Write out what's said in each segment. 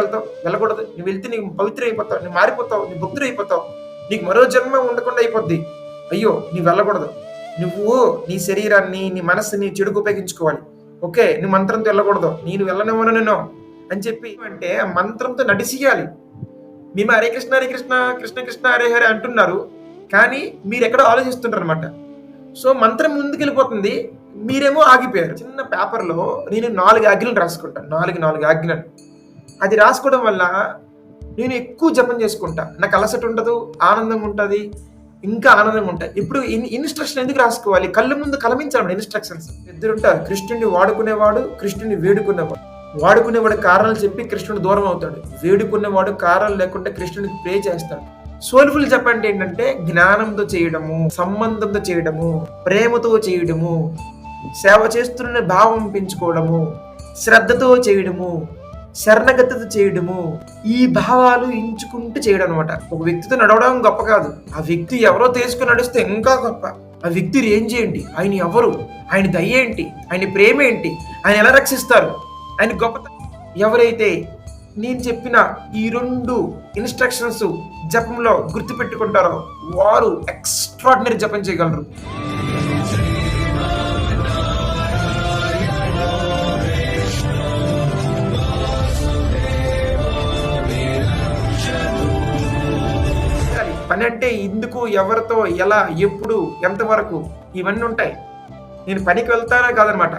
వెళ్తావు వెళ్ళకూడదు. నువ్వు వెళ్తే నీకు పవిత్ర అయిపోతావు నువ్వు మారిపోతావు నువ్వు భక్తుడు అయిపోతావు నీకు మరో జన్మ ఉండకుండా అయిపోద్ది. అయ్యో నువ్వు వెళ్ళకూడదు. నువ్వు నీ శరీరాన్ని నీ మనస్సుని చెడుకు ఉపయోగించుకోవాలి. ఓకే నువ్వు మంత్రంతో వెళ్ళకూడదు. నేను వెళ్ళనివ్వను నేను అని చెప్పి అంటే ఆ మంత్రంతో నడిచియాలి మేము హరే కృష్ణ హరే కృష్ణ కృష్ణ కృష్ణ హరే హరే అంటున్నారు. కానీ మీరు ఎక్కడో ఆలోచిస్తుంటారు అనమాట సో మంత్రం ముందుకు వెళ్ళిపోతుంది మీరేమో ఆగిపోయారు. చిన్న పేపర్లో నేను నాలుగు ఆజ్ఞలను రాసుకుంటాను నాలుగు నాలుగు ఆజ్ఞలను అది రాసుకోవడం వల్ల నేను ఎక్కువ జపం చేసుకుంటా. నాకు అలసట ఉండదు ఆనందంగా ఉంటుంది ఇంకా ఆనందంగా ఉంటాయి. ఇప్పుడు ఇన్ ఇన్స్ట్రక్షన్ ఎందుకు రాసుకోవాలి? కళ్ళ ముందు కలమించాలి ఇన్స్ట్రక్షన్స్. ఇద్దరు ఉంటారు కృష్ణుడిని వాడుకునేవాడు కృష్ణుడిని వేడుకునేవాడు. వాడుకునేవాడు కారణాలు చెప్పి కృష్ణుడు దూరం అవుతాడు. వేడుకునేవాడు కారణాలు లేకుండా కృష్ణుడికి ప్రే చేస్తాడు. సోల్ఫుల్ చెప్పండి ఏంటంటే జ్ఞానంతో చేయడము సంబంధంతో చేయడము ప్రేమతో చేయడము సేవ చేస్తున్న భావం పెంచుకోవడము శ్రద్ధతో చేయడము శరణగతితో చేయడము. ఈ భావాలు ఎంచుకుంటూ చేయడం అనమాట ఒక వ్యక్తితో నడవడం గొప్ప కాదు. ఆ వ్యక్తి ఎవరో తెలుసుకుని నడిస్తే ఇంకా గొప్ప. ఆ వ్యక్తి ఏం చేయండి? ఆయన ఎవరు? ఆయన దయ ఏంటి? ఆయన ప్రేమ ఏంటి? ఆయన ఎలా రక్షిస్తారు? ఆయన గొప్ప ఎవరైతే నేను చెప్పిన ఈ రెండు ఇన్స్ట్రక్షన్స్ జపంలో గుర్తుపెట్టుకుంటారో వారు ఎక్స్ట్రాడినరీ జపం చేయగలరు. పని అంటే ఎందుకు ఎవరితో ఎలా ఎప్పుడు ఎంతవరకు ఇవన్నీ ఉంటాయి. నేను పనికి వెళ్తానా కాదనమాట.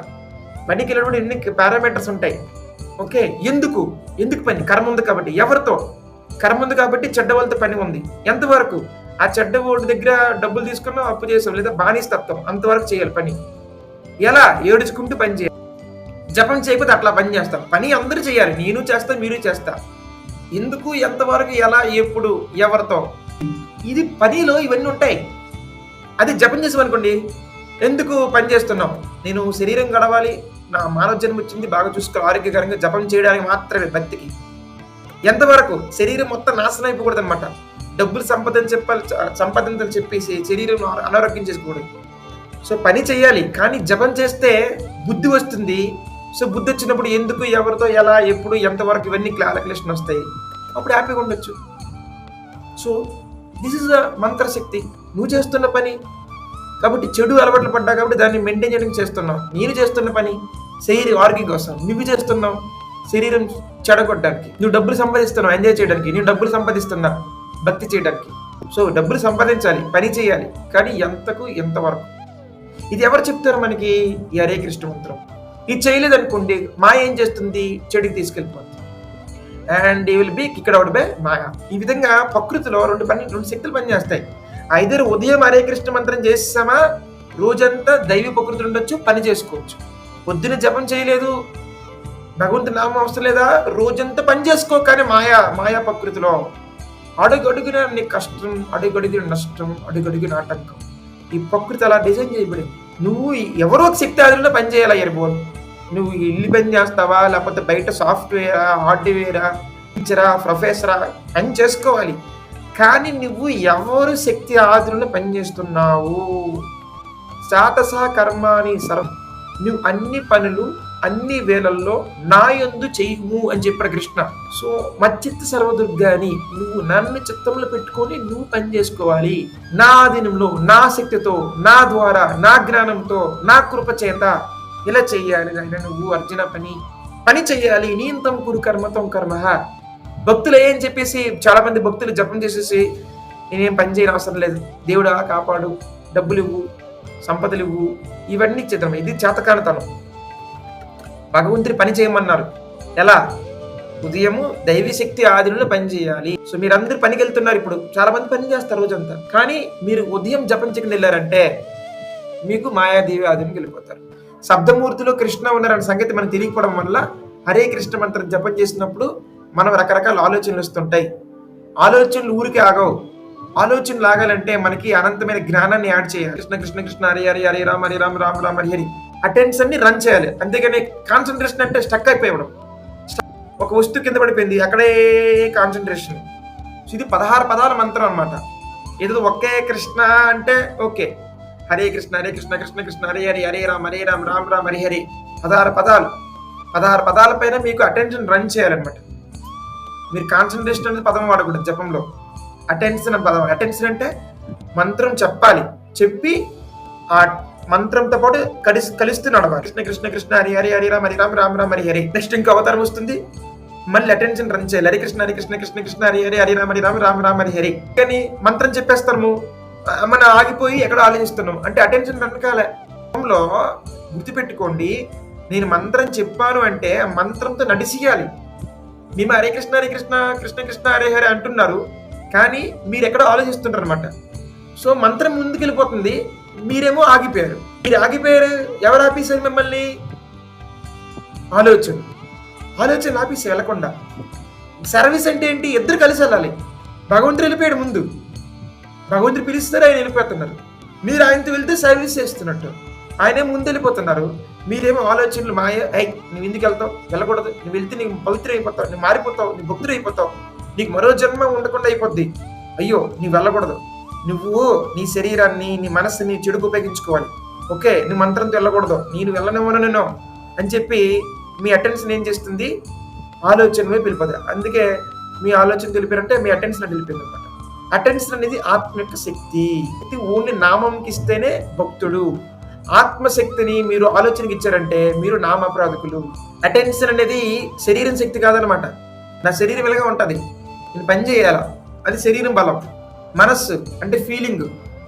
పనికి వెళ్ళినప్పుడు ఎన్ని పారామీటర్స్ ఉంటాయి. ఓకే ఎందుకు? ఎందుకు పని? కర్మ ఉంది కాబట్టి. ఎవరితో? కర్మ ఉంది కాబట్టి చెడ్డవాళ్ళతో పని ఉంది. ఎంతవరకు? ఆ చెడ్డ ఓడి దగ్గర డబ్బులు తీసుకున్నాం అప్పు చేసాం లేదా బానిస్తత్వం అంతవరకు చేయాలి పని. ఎలా? ఏడుచుకుంటూ పని చేయాలి. జపం చేయకపోతే అట్లా పని చేస్తాం. పని అందరూ చేయాలి. నేను చేస్తా మీరు చేస్తా. ఎందుకు ఎంతవరకు ఎలా ఎప్పుడు ఎవరితో? ఇది పనిలో ఇవన్నీ ఉంటాయి. అది జపం చేసామనుకోండి ఎందుకు పని చేస్తున్నాం నేను శరీరం గడవాలి నా మానవ జన్మ వచ్చింది బాగా చూసుకో ఆరోగ్యకరంగా జపం చేయడానికి మాత్రమే భక్తికి. ఎంతవరకు? శరీరం మొత్తం నాశనం అయిపోకూడదు అనమాట డబ్బులు సంపదన చెప్పాలి సంపాదించాలని చెప్పేసి శరీరం అనారోగ్యం చేసుకోకూడదు. సో పని చేయాలి కానీ జపం చేస్తే బుద్ధి వస్తుంది. సో బుద్ధి వచ్చినప్పుడు ఎందుకు ఎవరితో ఎలా ఎప్పుడు ఎంతవరకు ఇవన్నీ క్లారిఫికేషన్ వస్తాయి. అప్పుడు హ్యాపీగా ఉండొచ్చు. సో దిస్ ఇస్ ద మంత్రశక్తి నువ్వు చేస్తున్న పని కాబట్టి చెడు అలవాట్లు పడ్డా కాబట్టి దాన్ని మెయింటైన్ చేయడానికి చేస్తున్నావు. నేను చేస్తున్న పని శరీర ఆరోగ్యం కోసం. నువ్వు చేస్తున్నావు శరీరం చెడగొట్టడానికి. నువ్వు డబ్బులు సంపాదిస్తున్నావు ఎంజాయ్ చేయడానికి. నువ్వు డబ్బులు సంపాదిస్తున్నా భక్తి చేయడానికి. సో డబ్బులు సంపాదించాలి పని చేయాలి. కానీ ఎంతకు ఎంతవరకు ఇది ఎవరు చెప్తారు మనకి? ఈ హరే కృష్ణ మంత్రం. ఇది చేయలేదనుకోండి మా ఏం చేస్తుంది? చెడుకి తీసుకెళ్ళిపోతుంది. అండ్ ఈ విల్ బి ఇక్కడ అవుట్ బై మాయ ఈ విధంగా ప్రకృతిలో రెండు పని రెండు శక్తులు పనిచేస్తాయి. ఐదరు ఉదయం హరే కృష్ణ మంత్రం చేసామా రోజంతా దైవ ప్రకృతి ఉండొచ్చు పని చేసుకోవచ్చు. పొద్దున జపం చేయలేదు. భగవంతు నామం అవసరం లేదా? రోజంతా పని చేసుకో కానీ మాయా మాయా ప్రకృతిలో. అడుగడుగున నీ కష్టం అడుగడుగున నష్టం అడుగడుగున ఆటంకం. ఈ ప్రకృతి అలా డిజైన్ చేయబడింది. నువ్వు ఎవరో శక్తి ఆధారంలో పని చేయాలి ఎయిర్బోన్ నువ్వు ఇల్లు పని చేస్తావా? లేకపోతే బయట సాఫ్ట్వేరా హార్డ్వేరా టీచరా ప్రొఫెసరా పని చేసుకోవాలి. కానీ నువ్వు ఎవరు శక్తి ఆధారంలో పనిచేస్తున్నావు? శాతసహ కర్మాని సర్వ. నువ్వు అన్ని పనులు అన్ని వేళల్లో నా యందు చెయ్యము అని చెప్పాడు కృష్ణ. సో మచ్చిత్త సర్వదుర్గాని నువ్వు నన్ను చిత్తంలో పెట్టుకొని నువ్వు పని చేసుకోవాలి. నా ఆధీనంలో నా శక్తితో నా ద్వారా నా జ్ఞానంతో నా కృప చేత ఇలా చెయ్యాలి నాయన నువ్వు అర్జున పని పని చెయ్యాలి నీంతం కురు కర్మతం కర్మ. భక్తులు ఏం చెప్పేసి చాలా మంది భక్తులు జపం చేసేసి నేనేం పని చేయని అవసరం లేదు దేవుడా కాపాడు డబ్బులు ఇవ్వు సంపదలు ఇవ్వు ఇవన్నీ చిత్రం ఇది చేతకానితనం. భగవంతుని పని చేయమన్నారు. ఎలా? ఉదయము దైవీ శక్తి ఆదిలో పని చేయాలి. సో మీరందరూ పనికి వెళ్తున్నారు ఇప్పుడు. చాలా మంది పని చేస్తారు రోజంతా. కానీ మీరు ఉదయం జపం చెక్కి వెళ్ళారంటే మీకు మాయాదేవి ఆదికి వెళ్ళిపోతారు. శబ్దమూర్తిలో కృష్ణ ఉన్నారనే సంగతి మనకు తెలియకపోవడం వల్ల హరే కృష్ణ మంత్రం జపం చేసినప్పుడు మనం రకరకాల ఆలోచనలు వస్తుంటాయి. ఆలోచనలు ఊరికి ఆగవు. ఆలోచనలు ఆగాలంటే మనకి అనంతమైన జ్ఞానాన్ని యాడ్ చేయాలి. కృష్ణ కృష్ణ కృష్ణ హరి హరి హరి రామ హరి రామ రామ రామ హరి హరి. అటెన్షన్ని రన్ చేయాలి. అంతేగాని కాన్సన్ట్రేషన్ అంటే స్టక్ అయిపోయడం ఒక వస్తువు కింద పడిపోయింది. అక్కడే కాన్సన్ట్రేషన్. ఇది పదహారు పదాల మంత్రం అనమాట ఏదో ఒకే కృష్ణ అంటే ఓకే. హరే కృష్ణ హరే కృష్ణ కృష్ణ కృష్ణ హరే హరి హరే రామ్ హరే రామ్ రామ్ రామ్ హరి హరి. పదహారు పదాలు. పదహారు పదాల పైన మీకు అటెన్షన్ రన్ చేయాలన్నమాట. మీరు కాన్సన్ట్రేషన్ అనేది పదం వాడకూడదు జపంలో. అటెన్షన్ పదం. అటెన్షన్ అంటే మంత్రం చెప్పాలి. చెప్పి ఆ మంత్రంతో పాటు కలిసి కలిస్తూ నడవాలి. కృష్ణ కృష్ణ కృష్ణ హరి హరి హరి రామ హరి రామ రామ రామ హరి హరి. నెక్స్ట్ ఇంకో అవతారం వస్తుంది. మళ్ళీ అటెన్షన్ రన్ చేయాలి. హరి కృష్ణ హరి కృష్ణ కృష్ణ కృష్ణ హరి హరి హరి రామ హరి రామ రామ రామ హరి హరి. కానీ మంత్రం చెప్పేస్తాము మనం ఆగిపోయి ఎక్కడో ఆలోచిస్తున్నాం? అంటే అటెన్షన్ రన్లో గుర్తుపెట్టుకోండి నేను మంత్రం చెప్పాను అంటే మంత్రంతో నడిచియాలి మేము హరే కృష్ణ హరే కృష్ణ కృష్ణ కృష్ణ హరే హరే అంటున్నారు. కానీ మీరు ఎక్కడో ఆలోచిస్తుంటారు అనమాట సో మంత్రం ముందుకెళ్ళిపోతుంది మీరేమో ఆగిపోయారు. మీరు ఆగిపోయారు ఎవరు ఆపేశారు మిమ్మల్ని? ఆలోచన. ఆలోచన ఆపేసి వెళ్ళకుండా. సర్వీస్ అంటే ఏంటి? ఇద్దరు కలిసి వెళ్ళాలి. భగవంతుడు వెళ్ళిపోయాడు ముందు. భగవంతుడు పిలుస్తారు ఆయన వెళ్ళిపోతున్నారు. మీరు ఆయనతో వెళ్తే సర్వీస్ చేస్తున్నట్టు. ఆయనే ముందు వెళ్ళిపోతున్నారు మీరేమో ఆలోచనలు మాయ ఐ నువ్వు ఎందుకు వెళ్తావు? వెళ్ళకూడదు. నువ్వు వెళ్తే నీకు పవిత్రం అయిపోతావు. నువ్వు మారిపోతావు. నీ భక్తుడు అయిపోతావు. నీకు మరో జన్మ ఉండకుండా అయిపోద్ది. అయ్యో నువ్వు వెళ్ళకూడదు. నువ్వు నీ శరీరాన్ని నీ మనస్సుని చెడుకు ఉపయోగించుకోవాలి. ఓకే నువ్వు మంత్రంతో వెళ్ళకూడదు. నేను వెళ్ళనివ్వను నేను అని చెప్పి మీ అటెన్షన్ ఏం చేస్తుంది? ఆలోచన వైపు వెళ్ళిపోతుంది. అందుకే మీ ఆలోచన తెలిపారంటే మీ అటెన్షన్ తెలిపింది. అటెన్షన్ అనేది ఆత్మ యొక్క శక్తి. ఇది ఓన్లీ నామంకి ఇస్తేనే భక్తుడు. ఆత్మశక్తిని మీరు ఆలోచనకి ఇచ్చారంటే మీరు నామప్రాధకులు. అటెన్షన్ అనేది శరీరం శక్తి కాదనమాట నా శరీరం ఎలాగా ఉంటుంది. నేను పని చేయాలా? అది శరీరం బలం. మనస్సు అంటే ఫీలింగ్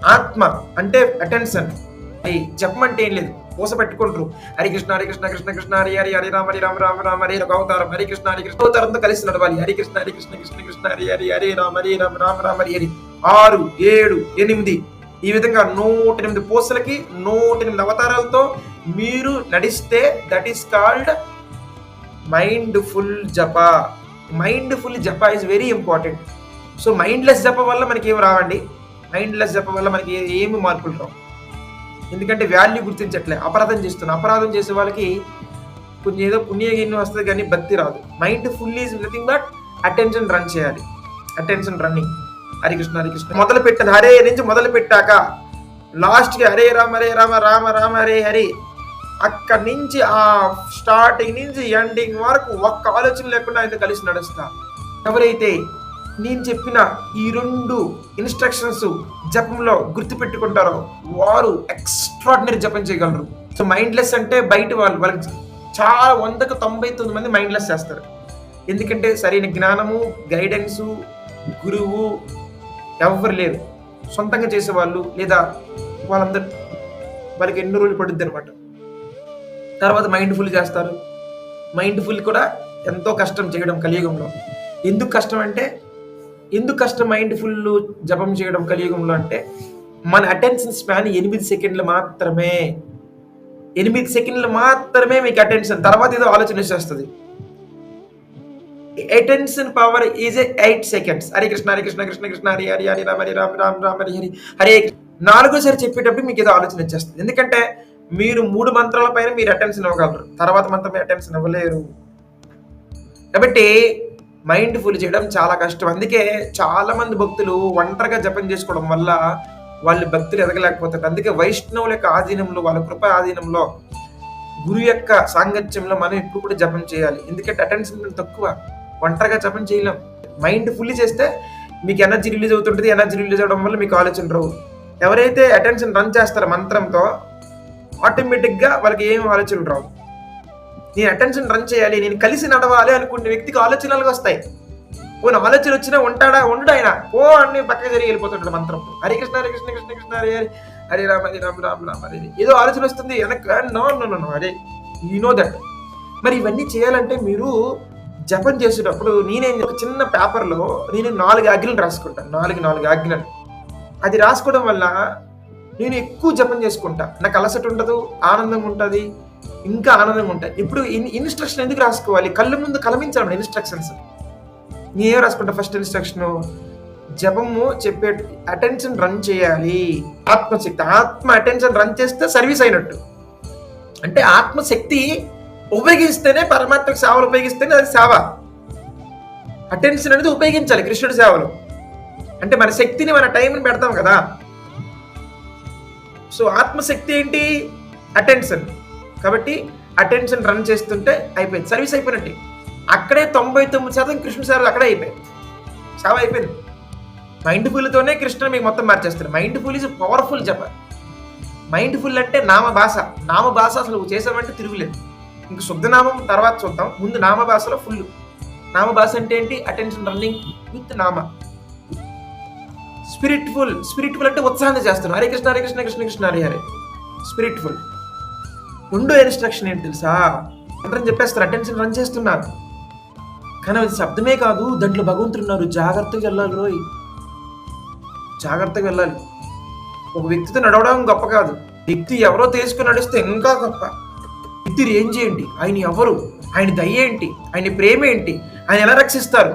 ఆత్మ అంటే అటెన్షన్ అది చెప్పమంటే ఏం లేదు. పూస పెట్టుకుంటారు హరి కృష్ణ హరి కృష్ణ కృష్ణ కృష్ణ హరి హరి హరి రామ హరి రామ రామ రామ హరి అవతారం హరి కృష్ణ హరి కృష్ణ అవతారంతో కలిసి నడవాలి. హరి కృష్ణ హరి కృష్ణ కృష్ణ కృష్ణ హరి హరి హరి రామ హరి రామ రామ రామ హరి హరి. ఆరు ఏడు ఎనిమిది. ఈ విధంగా నూట ఎనిమిది పూసలకి నూట ఎనిమిది అవతారాలతో మీరు నడిస్తే that is called mindful జప మైండ్ ఫుల్ జప is very important so mindless జప వల్ల మనకి ఏమి రావండి? మైండ్లెస్ జప వల్ల మనకి ఏమి మార్పులు రావు. ఎందుకంటే వాల్యూ గుర్తించట్లే. అపరాధం చేస్తున్నాం. అపరాధం చేసే వాళ్ళకి కొంచెం ఏదో పుణ్యగిన్ను వస్తుంది కానీ భక్తి రాదు. Mindful is nothing but attention run చేయాలి. అటెన్షన్ రన్నింగ్ హరికృష్ణ హరికృష్ణ మొదలు పెట్టాను హరే నుంచి మొదలు పెట్టాక లాస్ట్కి హరే రామ హరే రామ రామ రామ హరే హరి. అక్కడి నుంచి ఆ స్టార్టింగ్ నుంచి ఎండింగ్ వరకు ఒక్క ఆలోచన లేకుండా ఆయన కలిసి నడుస్తా. ఎవరైతే నేను చెప్పిన ఈ రెండు ఇన్స్ట్రక్షన్స్ జపంలో గుర్తు పెట్టుకుంటారో వారు ఎక్స్ట్రాడినరీ జపం చేయగలరు. సో మైండ్లెస్ అంటే బయట వాళ్ళు వాళ్ళకి చాలా వందకు తొంభై తొమ్మిది మంది మైండ్లెస్ చేస్తారు. ఎందుకంటే సరైన జ్ఞానము గైడెన్సు గురువు ఎవరు లేరు. సొంతంగా చేసేవాళ్ళు లేదా వాళ్ళందరూ వాళ్ళకి ఎన్నో రోజులు పడుద్ది అనమాట తర్వాత మైండ్ఫుల్ చేస్తారు. మైండ్ఫుల్ కూడా ఎంతో కష్టం చేయడం కలియుగంలో. ఎందుకు కష్టం అంటే ఎందుకు కష్టం? మైండ్ ఫుల్ జపం చేయడం కలియుగంలో అంటే మన అటెన్షన్ స్పాన్ ఎనిమిది సెకండ్లు మాత్రమే. ఎనిమిది సెకండ్లు మాత్రమే మీకు అటెన్షన్ తర్వాత ఏదో ఆలోచన చేస్తుంది attention power is eight seconds Hare Krishna Hare Krishna Krishna Krishna Hari Hari Hari Rama Hari Rama Rama Rama Hari Hari. Hare నాలుగోసారి చెప్పేటప్పుడు మీకు ఏదో ఆలోచన వచ్చేస్తుంది. ఎందుకంటే మీరు మూడు మంత్రాల పైన మీరు అటెన్షన్ ఇవ్వగలరు. తర్వాత మంత్రం అటెన్షన్ ఇవ్వలేరు. కాబట్టి మైండ్ ఫుల్ చేయడం చాలా కష్టం. అందుకే చాలా మంది భక్తులు ఒంటరిగా జపం చేసుకోవడం వల్ల వాళ్ళు భక్తులు ఎదగలేకపోతారు అందుకే వైష్ణవుల యొక్క ఆధీనంలో వాళ్ళ కృప ఆధీనంలో గురు యొక్క సాంగత్యంలో మనం ఎప్పుడు కూడా జపం చేయాలి. ఎందుకంటే అటెన్షన్ తక్కువ ఒంటరిగా జపం చేయలేం. మైండ్ ఫుల్ చేస్తే మీకు ఎనర్జీ రిలీజ్ అవుతుంటుంది. ఎనర్జీ రిలీజ్ అవడం వల్ల మీకు ఆలోచన రావు. ఎవరైతే అటెన్షన్ రన్ చేస్తారో మంత్రంతో ఆటోమేటిక్గా వాళ్ళకి ఏం ఆలోచనలు రావు. నేను అటెన్షన్ రన్ చేయాలి నేను కలిసి నడవాలి అనుకునే వ్యక్తికి ఆలోచనలు వస్తాయి. పోనీ ఆలోచన వచ్చినా ఉంటాడా? ఉండడు ఆయన. ఓ అన్ని పక్కకి జరిగి వెళ్ళిపోతుంటాడు మంత్రం. హరి కృష్ణ హరి కృష్ణ కృష్ణ కృష్ణ హరి హరి. హరి రామ హరి రామ రామ రామ హరి ఏదో ఆలోచన వస్తుంది వెనక నో నో నో అరే యూ నో దట్ మరి ఇవన్నీ చేయాలంటే మీరు జపం చేసేటప్పుడు నేనేం ఒక చిన్న పేపర్లో నేను నాలుగు ఆజ్ఞలు రాసుకుంటాను నాలుగు నాలుగు ఆజ్ఞలు. అది రాసుకోవడం వల్ల నేను ఎక్కువ జపం చేసుకుంటా. నాకు అలసట ఉండదు ఆనందంగా ఉంటుంది. ఇంకా ఆనందంగా ఉంటాయి. ఇప్పుడు ఇన్ ఇన్స్ట్రక్షన్ ఎందుకు రాసుకోవాలి? కళ్ళు ముందు కలమించాలి ఇన్స్ట్రక్షన్స్ నేనేం రాసుకుంటా ఫస్ట్ ఇన్స్ట్రక్షన్ జపము చెప్పే అటెన్షన్ రన్ చేయాలి. ఆత్మశక్తి. ఆత్మ అటెన్షన్ రన్ చేస్తే సర్వీస్ అయినట్టు. అంటే ఆత్మశక్తి ఉపయోగిస్తేనే పరమాత్మకు సేవలు ఉపయోగిస్తేనే అది సేవ. అటెన్షన్ అనేది ఉపయోగించాలి కృష్ణుడి సేవలు. అంటే మన శక్తిని మన టైంని పెడతాం కదా. సో ఆత్మశక్తి ఏంటి? అటెన్షన్ కాబట్టి అటెన్షన్ రన్ చేస్తుంటే అయిపోయింది. సర్వీస్ అయిపోయినట్టు. అక్కడే తొంభై తొమ్మిది శాతం కృష్ణ సార్ అక్కడే అయిపోయాయి చాలా అయిపోయింది. మైండ్ ఫుల్తోనే కృష్ణ మీకు మొత్తం మార్చేస్తారు. మైండ్ ఫుల్ ఇస్ పవర్ఫుల్ జప. మైండ్ ఫుల్ అంటే నామ భాష నామ భాష అసలు చేసామంటే తిరుగులేదు. ఇంక శుద్ధనామం తర్వాత చూద్దాం. ముందు నామ భాషలో ఫుల్ నామ భాష అంటే ఏంటి? అటెన్షన్ రన్నింగ్ విత్ నామ. స్పిరిట్ఫుల్ స్పిరిట్ఫుల్ అంటే ఉత్సాహంగా చేస్తున్నాం హరే కృష్ణ హరే కృష్ణ కృష్ణ కృష్ణ హరే హరే. స్పిరిట్ఫుల్ ఉండో ఇన్స్ట్రక్షన్ ఏంటి తెలుసా? అందరం చెప్పేస్తారు అటెన్షన్ రన్ చేస్తున్నారు కానీ అది శబ్దమే కాదు దాంట్లో భగవంతుడు ఉన్నారు. జాగ్రత్తగా వెళ్ళాలి రోయ్. జాగ్రత్తగా వెళ్ళాలి. ఒక వ్యక్తితో నడవడం గొప్ప కాదు. వ్యక్తి ఎవరో తెలుసుకుని నడిస్తే ఇంకా గొప్ప. వ్యక్తి ఏం చేయండి ఆయన ఎవరు? ఆయన దయ ఏంటి? ఆయన ప్రేమ ఏంటి? ఆయన ఎలా రక్షిస్తారు?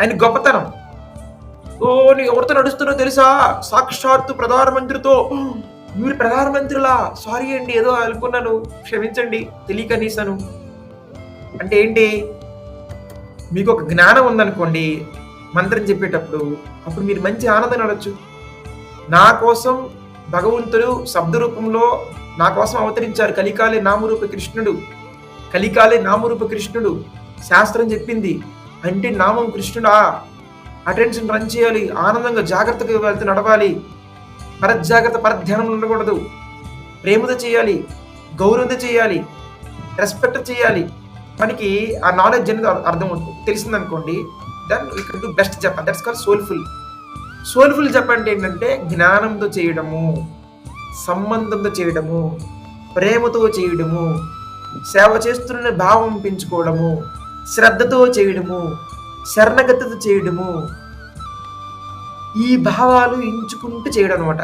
ఆయన గొప్పతనం. ఓ నీ ఎవరితో నడుస్తున్నో తెలుసా? సాక్షాత్తు ప్రధానమంత్రితో. మీరు ప్రధానమంత్రిలా సారీ అండి ఏదో అనుకున్నాను. క్షమించండి తెలియక నీసాను. అంటే ఏంటి? మీకు ఒక జ్ఞానం ఉందనుకోండి మంత్రం చెప్పేటప్పుడు అప్పుడు మీరు మంచి ఆనందం నడవచ్చు. నా కోసం భగవంతుడు శబ్ద రూపంలో నా కోసం అవతరించారు. కలికాలే నామరూప కృష్ణుడు. కలికాలే నామరూప కృష్ణుడు. శాస్త్రం చెప్పింది అంటే నామం కృష్ణుడా. అటెన్షన్ రన్ చేయాలి ఆనందంగా జాగ్రత్తగా వెళ్తూ నడవాలి. పరజాగ్రత్త పరధ్యానం ఉండకూడదు. ప్రేమతో చేయాలి గౌరవంతో చేయాలి రెస్పెక్ట్ చేయాలి. మనకి ఆ నాలెడ్జ్ అనేది అర్థం తెలిసిందనుకోండి then you can do best జప్ that's call soulful soulful జప్ అంటే ఏంటంటే జ్ఞానంతో చేయడము సంబంధంతో చేయడము ప్రేమతో చేయడము సేవ చేస్తున్న భావం పెంచుకోవడము శ్రద్ధతో చేయడము శరణగతితో చేయడము ఈ భావాలు ఎంచుకుంటూ చేయడం అనమాట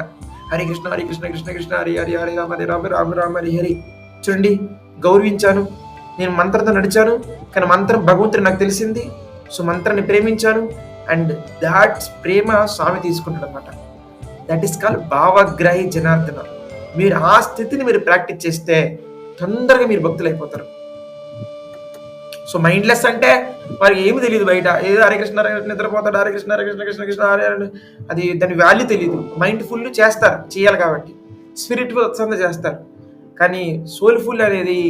హరి కృష్ణ హరి కృష్ణ కృష్ణ కృష్ణ హరి హరి హరి రామ హరి రామ రామ రామ హరి హరి. చూడండి గౌరవించాను. నేను మంత్రంతో నడిచాను కానీ మంత్రం భగవంతుడు నాకు తెలిసింది. సో మంత్రాన్ని ప్రేమించాను. అండ్ దాట్స్ ప్రేమ స్వామి తీసుకుంటాడు అనమాట దట్ ఈస్ కాల్ భావగ్రాహి జనార్దన. మీరు ఆ స్థితిని మీరు ప్రాక్టీస్ చేస్తే తొందరగా మీరు భక్తులు అయిపోతారు సో మైండ్లెస్ అంటే వారికి ఏమి తెలియదు బయట. ఏదో హరే కృష్ణ నిద్రపోతాడు హరే కృష్ణ హరే కృష్ణ కృష్ణ కృష్ణ హరే అది దాని వాల్యూ తెలియదు మైండ్ ఫుల్ చేస్తారు చేయాలి కాబట్టి. స్పిరిట్ ఉత్సాహంగా చేస్తారు. కానీ సోల్ఫుల్ అనేది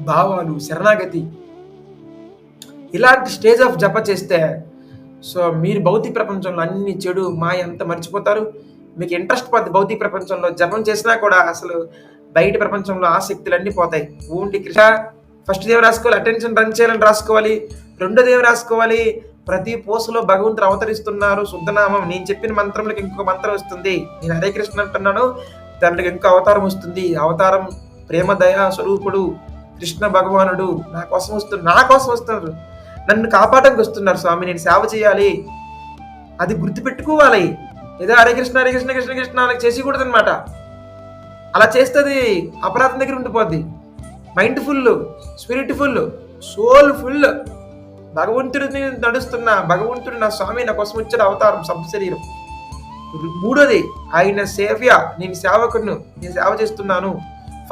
భావాలు శరణాగతి. ఇలాంటి స్టేజ్ ఆఫ్ జప చేస్తే సో మీరు భౌతిక ప్రపంచంలో అన్ని చెడు మాయ అంతా మర్చిపోతారు. మీకు ఇంట్రెస్ట్ పోద్ది భౌతిక ప్రపంచంలో. జపం చేసినా కూడా అసలు బయట ప్రపంచంలో ఆసక్తులు అన్నీ పోతాయి. ఓన్లీ కృష్ణ ఫస్ట్ దేవ రాసుకోవాలి అటెన్షన్ రన్ చేయాలని రాసుకోవాలి రెండో దేవ రాసుకోవాలి. ప్రతి పోసలో భగవంతుడు అవతరిస్తున్నారు. శుద్ధనామం నేను చెప్పిన మంత్రంలోకి ఇంకొక మంత్రం వస్తుంది. నేను హరే కృష్ణ అంటున్నాను దాంట్లో ఇంకో అవతారం వస్తుంది. అవతారం ప్రేమ దయా స్వరూపుడు కృష్ణ భగవానుడు. నా కోసం వస్తున్నారు నా కోసం వస్తున్నారు. నన్ను కాపాడడానికి వస్తున్నారు స్వామి నేను సేవ చేయాలి. అది గుర్తుపెట్టుకోవాలి. ఏదో హరే కృష్ణ హరే కృష్ణ కృష్ణ కృష్ణ అలా చేసేకూడదు అనమాట అలా చేస్తుంది అపరాధం దగ్గర ఉండిపోద్ది. Mind full spirit full soul full భగవంతుడిని నడుస్తున్న భగవంతుడు నా స్వామి నా కోసం వచ్చిన అవతారం సబ్ శరీరం మూడోది ఆయన సేవ్య నేను సేవకును నేను సేవ చేస్తున్నాను.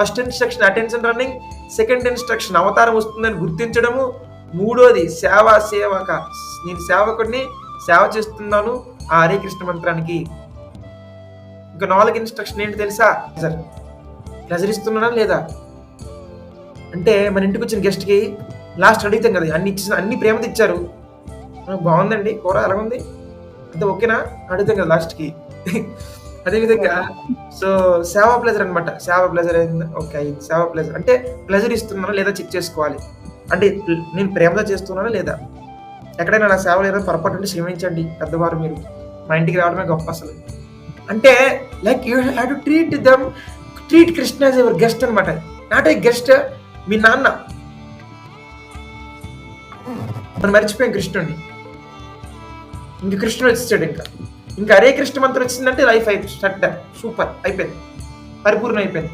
First instruction attention running second instruction అవతారం వస్తుందని గుర్తించడము. మూడోది సేవ సేవక నేను సేవకుడిని సేవ చేస్తున్నాను. ఆ హరే కృష్ణ మంత్రానికి. ఇంకా నాలుగు ఇన్స్ట్రక్షన్ ఏంటి తెలుసా? సార్ ప్లెజర్ లేదా? అంటే మన ఇంటికి వచ్చిన గెస్ట్కి లాస్ట్ అడుగుతాం కదా అన్ని ఇచ్చిన అన్ని ప్రేమతో ఇచ్చారు. బాగుందండి కూర ఎలా ఉంది. అంత ఓకేనా? అడుగుతాం కదా లాస్ట్కి అదేవిధంగా సో సేవా ప్లెజర్ అనమాట సేవా ప్లెజర్ ఓకే సేవా ప్లెజర్ అంటే ప్లెజర్ ఇస్తున్నానా లేదా చెక్ చేసుకోవాలి? అంటే నేను ప్రేమతో చేస్తున్నానా లేదా? ఎక్కడైనా నా సేవలు ఏదైనా పొరపాటు ఉంటే క్షమించండి పెద్దవారు మీరు. మా ఇంటికి రావడమే గొప్ప అసలు. అంటే like you have to treat them treat Krishna as ever guest అనమాట నాట్ ఏ గెస్ట్ మీ నాన్న. మనం మర్చిపోయాం కృష్ణుడిని. ఇంక కృష్ణుడు వచ్చాడు ఇంకా. ఇంకా అరే కృష్ణ మంత్రం వచ్చిందంటే లైఫ్ అయిపోయి డౌన్ సూపర్ అయిపోయింది. పరిపూర్ణం అయిపోయింది.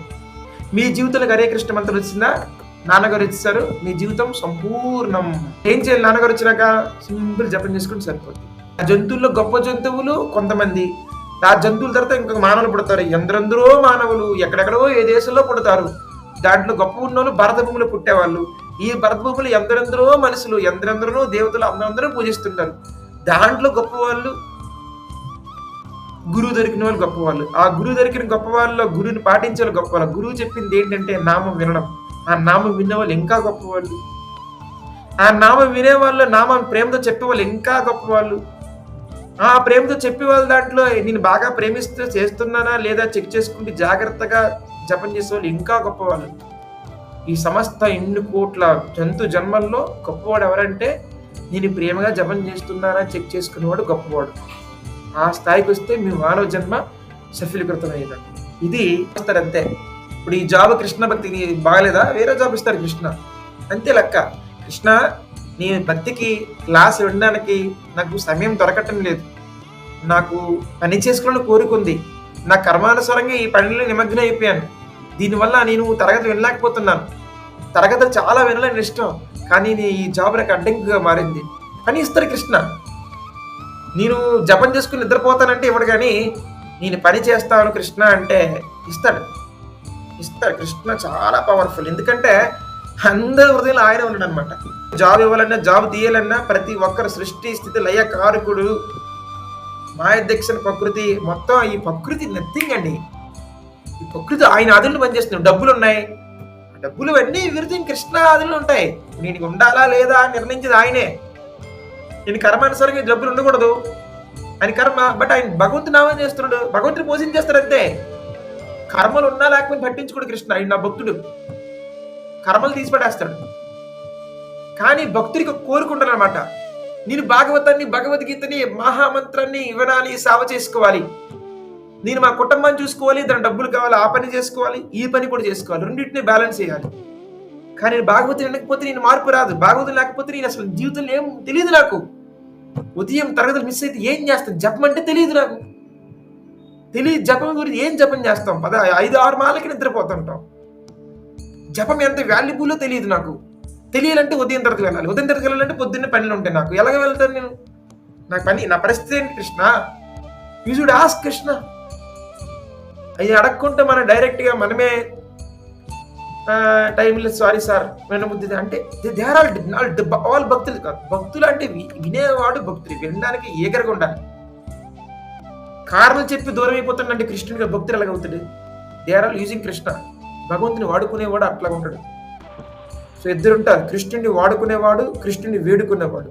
మీ జీవితంలో హరే కృష్ణ మంత్రం వచ్చిందా? నాన్నగారు వచ్చేసారు. మీ జీవితం సంపూర్ణం. ఏం చేయాలి నాన్నగారు వచ్చినాక? సింపుల్ జపం చేసుకుంటే సరిపోతుంది ఆ జంతువుల్లో గొప్ప జంతువులు కొంతమంది. ఆ జంతువుల తర్వాత ఇంకొక మానవులు పుడతారు. ఎందరెందరో మానవులు ఎక్కడెక్కడో ఏ దేశంలో పుడతారు. దాంట్లో గొప్ప ఉన్నోళ్ళు భరత భూములు పుట్టేవాళ్ళు. ఈ భరత భూములు ఎందరెందరో మనుషులు ఎందరెందరో దేవతలు అందరందరూ పూజిస్తుంటారు. దాంట్లో గొప్పవాళ్ళు గురువు దొరికిన వాళ్ళు గొప్పవాళ్ళు. ఆ గురువు దొరికిన గొప్ప వాళ్ళలో గురువుని పాటించే వాళ్ళు గొప్ప వాళ్ళు గురువు చెప్పింది ఏంటంటే నామం వినడం. ఆ నామం విన్న వాళ్ళు ఇంకా గొప్పవాళ్ళు. ఆ నామం వినేవాళ్ళు నామం ప్రేమతో చెప్పేవాళ్ళు ఇంకా గొప్పవాళ్ళు. ఆ ప్రేమతో చెప్పేవాళ్ళ దాంట్లో నేను బాగా ప్రేమిస్తూ చేస్తున్నానా లేదా చెక్ చేసుకుంటే జాగ్రత్తగా జపం చేసేవాళ్ళు ఇంకా గొప్పవాళ్ళు. ఈ సమస్త ఎన్ని కోట్ల జంతు జన్మల్లో గొప్పవాడు ఎవరంటే నేను ప్రేమగా జపం చేస్తున్నానా చెక్ చేసుకునేవాడు గొప్పవాడు. ఆ స్థాయికి వస్తే మీ మానవ జన్మ సఫలీకృతమైన ఇది ఇస్తారు అంతే. ఇప్పుడు ఈ జాబ్ కృష్ణ భక్తికి బాగలేదా? వేరే జాబ్ ఇస్తారు కృష్ణ. అంతే లెక్క. కృష్ణ నీ భక్తికి క్లాస్ వినడానికి నాకు సమయం దొరకటం లేదు. నాకు పని చేసుకోవాలని కోరుకుంది నా కర్మానుసారంగా ఈ పనిలో నిమగ్నం అయిపోయాను. దీనివల్ల నేను తరగతి వినలేకపోతున్నాను. తరగతి చాలా వినాలని ఇష్టం. కానీ నీ ఈ జాబ్ నాకు అడ్డంకిగా మారింది. అని ఇస్తారు కృష్ణ నేను జపం చేసుకుని నిద్రపోతానంటే ఇవ్వడు కానీ నేను పని చేస్తాను కృష్ణ అంటే ఇస్తాడు. ఇస్తాడు. కృష్ణ చాలా పవర్ఫుల్ ఎందుకంటే అందరి హృదయంలో ఆయన ఉన్నాడు అనమాట జాబ్ ఇవ్వాలన్నా జాబ్ తీయాలన్నా ప్రతి ఒక్కరు సృష్టి స్థితి లయ కారకుడు మాయధ్యక్షుని ప్రకృతి మొత్తం ఈ ప్రకృతి నథింగ్ అండి. ఈ ప్రకృతి ఆయన ఆదులు పనిచేస్తున్నాడు డబ్బులు ఉన్నాయి. డబ్బులు అన్నీ విరుద్ధం. కృష్ణ ఆదులు ఉంటాయి. నేను ఉండాలా లేదా అని నిర్ణయించేది ఆయనే. నేను కర్మానుసారంగా ఈ డబ్బులు ఉండకూడదు. ఆయన కర్మ బట్ ఆయన భగవంతుడు నామం చేస్తున్నాడు. భగవంతుడు మోసం చేస్తాడు అంతే. కర్మలు ఉన్నా లేకపోతే పట్టించుకోడు కృష్ణ. ఆయన నా భక్తుడు. కర్మలు తీసి పడేస్తాడు కానీ భక్తుడికి కోరుకుంటాడు అనమాట నేను భాగవతాన్ని భగవద్గీతని మహామంత్రాన్ని వినాలి సేవ చేసుకోవాలి. నేను మా కుటుంబాన్ని చూసుకోవాలి దాని డబ్బులు కావాలి ఆ పని చేసుకోవాలి ఈ పని కూడా చేసుకోవాలి. రెండింటిని బ్యాలెన్స్ చేయాలి. కానీ నేను భాగవతం వినకపోతే నేను మార్పు రాదు. భాగవతం లేకపోతే నేను అసలు జీవితంలో ఏం తెలియదు నాకు. ఉదయం తరగతులు మిస్ అయితే ఏం చేస్తాను? జపం అంటే తెలియదు నాకు. తెలియదు జపం గురించి ఏం జపం చేస్తాం? పద ఐదు ఆరు మాలకి నిద్రపోతుంటాం. జపం ఎంత వాల్యుబుల్లో తెలియదు నాకు. తెలియాలంటే ఉదయం తరగతి వెళ్ళాలి. ఉదయం తరగతి వెళ్ళాలంటే పొద్దున్నే పనులు ఉంటాయి నాకు. ఎలాగ వెళ్తాను నేను? నాకు పని నా పరిస్థితి ఏంటి కృష్ణ? యూజుడ్ ఆస్ కృష్ణ. అది అడగకుంటే మనం డైరెక్ట్గా మనమే టైంలో సారీ సార్ వినబుద్ధి అంటే దే ఆర్ ఆల్ ఆల్ భక్తులు కాదు. భక్తులు అంటే వి- వినేవాడు భక్తులు వినడానికి ఏగరగా ఉండాలి. కారణం చెప్పి దూరం అయిపోతాడంటే కృష్ణుడిగా భక్తులు ఎలాగవుతాడు they are all using Krishna భగవంతుని వాడుకునేవాడు అట్లా ఉంటాడు. సో ఇద్దరు ఉంటారు కృష్ణుడిని వాడుకునేవాడు కృష్ణుడిని వేడుకునేవాడు.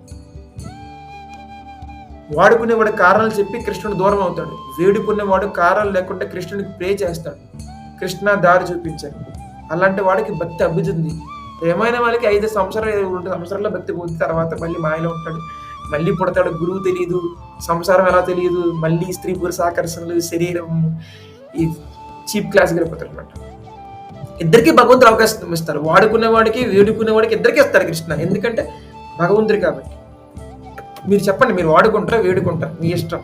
వాడుకునేవాడు కారణాలు చెప్పి కృష్ణుడు దూరం అవుతాడు. వేడుకునేవాడు కారణాలు లేకుండా కృష్ణుడికి ప్రే చేస్తాడు. కృష్ణ దారి చూపించాడు. అలాంటి వాడికి భక్తి అబ్బుతుంది ఏమైనా వాళ్ళకి ఐదు సంవత్సరాలు రెండు భక్తి పోతే తర్వాత మళ్ళీ మాయలో ఉంటాడు. మళ్ళీ పుడతాడు. గురువు తెలియదు సంసారం ఎలా తెలియదు మళ్ళీ స్త్రీ పురుష ఆకర్షణలు శరీరం ఈ చీప్ క్లాస్కి వెళ్ళిపోతాడు అనమాట ఇద్దరికి భగవంతుడు అవకాశం ఇస్తారు. వాడుకునేవాడికి వేడుకునేవాడికి ఇద్దరికి ఇస్తారు కృష్ణ. ఎందుకంటే భగవంతుడు కాబట్టి. మీరు చెప్పండి మీరు వాడుకుంటారా వేడుకుంటారా? మీ ఇష్టం.